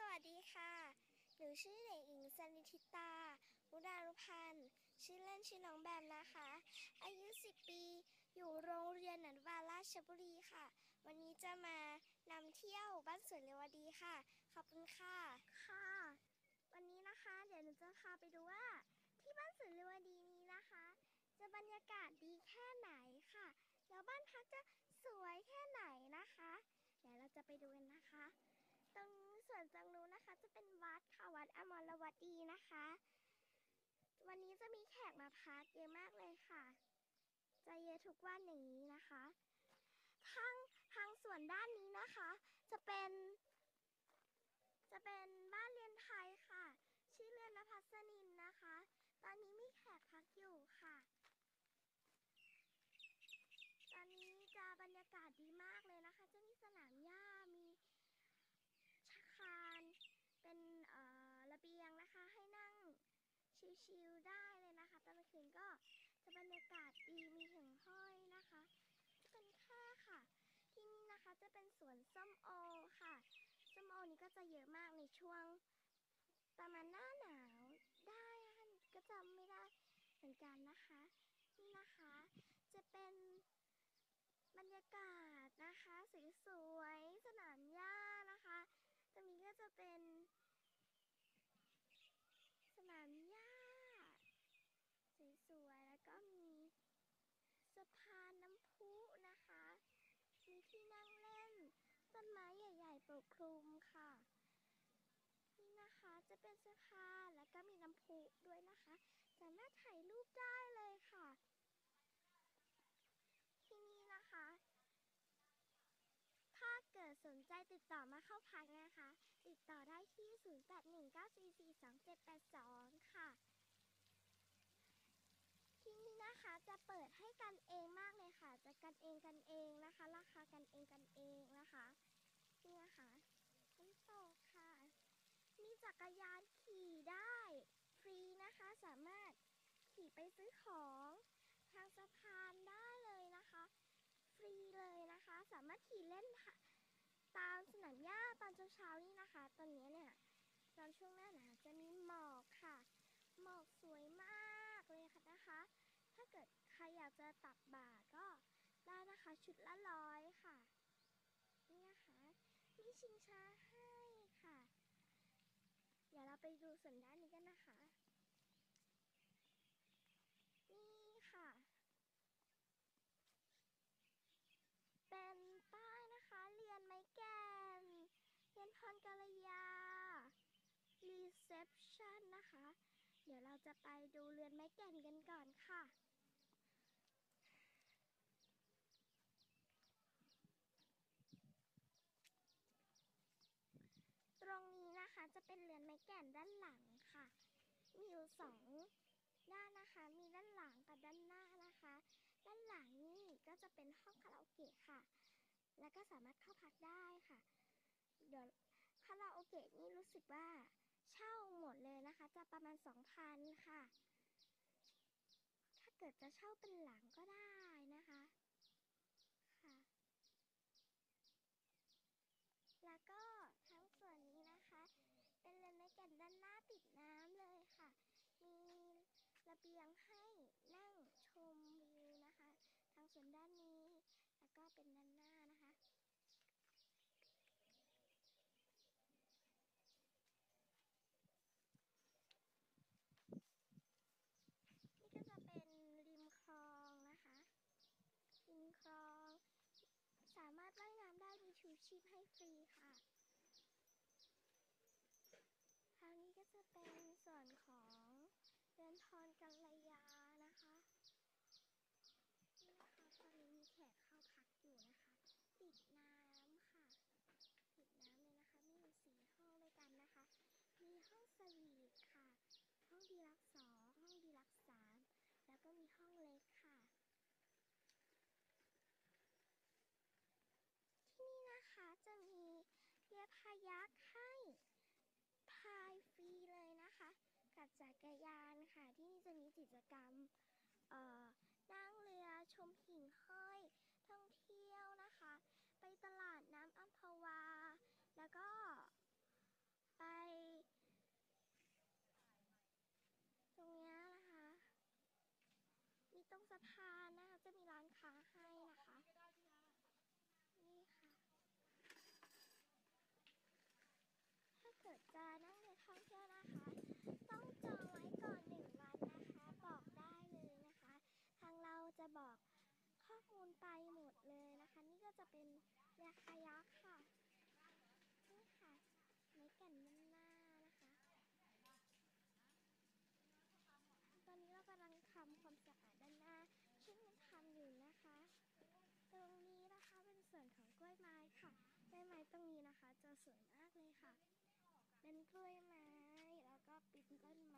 สวัสดีค่ะ หนูชื่อเด็กหญิงสนิธิตามุดารุพันธ์ ชื่อเล่นชื่อน้องแบมนะคะ อายุ 10 ปี อยู่โรงเรียนหนันวาราชบุรีค่ะ วันนี้จะมานำเที่ยวบ้านสวนเรวดีค่ะ ขอบคุณค่ะ ค่ะ วันนี้นะคะ เดี๋ยวหนูจะพาไปดูว่า ที่บ้านสวนเรวดีนี้นะคะ จะบรรยากาศดีแค่ไหนค่ะ แล้วบ้านพักจะสวยแค่ไหนนะคะ เดี๋ยวเราจะไปดูกันนะคะ ตรงส่วนตรงนู้นนะคะ จะเป็นวัดค่ะวัดอมรวดีนะคะ วันนี้จะมีแขกมาพักเยอะมากเลยค่ะ จะเยอะทุกวันอย่างนี้นะคะทางทางส่วนด้านนี้นะคะ จะเป็น จะเป็นบ้านเรียนไทยค่ะ ชื่อเรือนนภัสนินนะคะ ตอนนี้มีแขกพักอยู่ค่ะ ตอนนี้จะบรรยากาศดีมากเลยนะคะ จะมีสนามหญ้ามี ชาคารเป็นเอ่อระเบียงนะคะ ให้นั่ง ชิลๆได้เลยนะคะ ตอนกลางคืนก็จะบรรยากาศดีมีหิ่งห้อยนะคะเป็นแค่ค่ะ ที่นี่นะคะจะเป็นสวนส้มโอค่ะส้มโอนี้ก็จะเยอะมากในช่วงประมาณหน้าหนาวได้ค่ะก็จำไม่ได้เหมือนกันนะคะนี่นะคะ จะเป็นบรรยากาศนะคะสวยๆสนามหญ้านะคะตรงนี้ก็จะเป็นสนามหญ้าส วยแล้วก็มีสะพานน้ำพุนะคะ มีที่นั่งเล่น ต้นไม้ใหญ่ๆปกคลุมค่ะ นี่นะคะจะเป็นสะพานแล้วก็มีน้ำพุด้วยนะคะ สามารถถ่ายรูปได้เลยค่ะ ที่นี่นะคะ ถ้าเกิดสนใจติดต่อมาเข้าพักนะคะ ติดต่อได้ที่ 0819442782 ค่ะ ที่ นะคะจะเปิดให้กันเองมากเลยค่ะ จะกันเองกันเองนะคะ ราคากันเองกันเองนะคะนี่นะคะน้ำตกค่ะ มีจักรยานขี่ได้ฟรีนะคะ สามารถขี่ไปซื้อของทางสะพานได้เลยนะคะ ฟรีเลยนะคะ สามารถขี่เล่นตามสนามหญ้าตอนเช้าๆนี่นะคะ ตอนนี้เนี่ยตอนช่วงหน้าหนาวจะมีหมอกค่ะ หมอกสวยมากเลยค่ะนะคะ ถ้าเกิดใครอยากจะตักบาตรก็ได้นะคะชุดละร้อยค่ะ นี่นะคะมีชิงช้าให้ค่ะ เดี๋ยวเราไปดูส่วนด้านนี้กันนะคะ นี่ค่ะ เป็นป้ายนะคะเรียนไม้แก่นเรียนพรกัลยา reception นะคะ เดี๋ยวเราจะไปดูเรือนไม้แก่นกันก่อนค่ะ ตรงนี้นะคะจะเป็ นเรือนไม้แก่นด้านหลังค่ะ มีอยู่สองด้านนะคะ มีด้านหลังกับด้านหน้านะคะ ด้านหลังนี่ก็จะเป็นห้องคาราโอเกะค่ะ แล้วก็สามารถเข้าพักได้ค่ะ เดี๋ยวคาราโอเกะนี่รู้สึกว่าเช่าหมดเลยนะคะ จะประมาณ2,000ค่ะ ถ้าเกิดจะเช่าเป็นหลังก็ได้นะคะ ค่ะ แล้วก็ทั้งส่วนนี้นะคะ เป็นเรือนไม้แก่นด้านหน้า ติดน้ำเลยค่ะ มีระเบียงให้นั่งชมวิวนะคะ ทางส่วนด้านนี้ แล้วก็เป็นด้านหน้านะคะนี่ก็จะเป็นริมคลองนะคะริมคลอง สามารถว่ายน้ำได้มีชูชีพให้ฟรีค่ะ ทางนี้ก็ จะเป็นส่วนของเรือนพรกัลยานะคะนี่นะคะตอนนี้มีแขกเข้าพักอยู่นะคะ ติดน้ำค่ะ ติดน้ำเลยนะคะ มีอยู่สี่ห้องด้วยกันนะคะ มีห้องสวีทค่ะ ห้องดีลักสองห้องดีลักสามแล้วก็มีห้องเล็กค่ะ ที่นี่นะคะจะมีเรือพยัก จักรยานค่ะ ที่นี่จะมีกิจกรรมนั่งเรือชมหิ่งห้อย ท่องเที่ยวนะคะ ไปตลาดน้ำอัมพวา แล้วก็ไป ตรงนี้นะคะ มีตรงสะพาน ส่วนของกล้วยไม้ค่ะ กล้วยไม้ตรงนี้นะคะ จะสวยมากเลยค่ะ เป็นกล้วยไม้แล้วก็เป็นต้นไม้